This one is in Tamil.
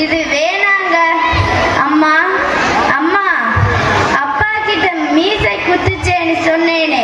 இது வேணாங்க. அம்மா அம்மா அப்பா கிட்ட மீசை குத்துச்சேன்னு சொன்னேனே.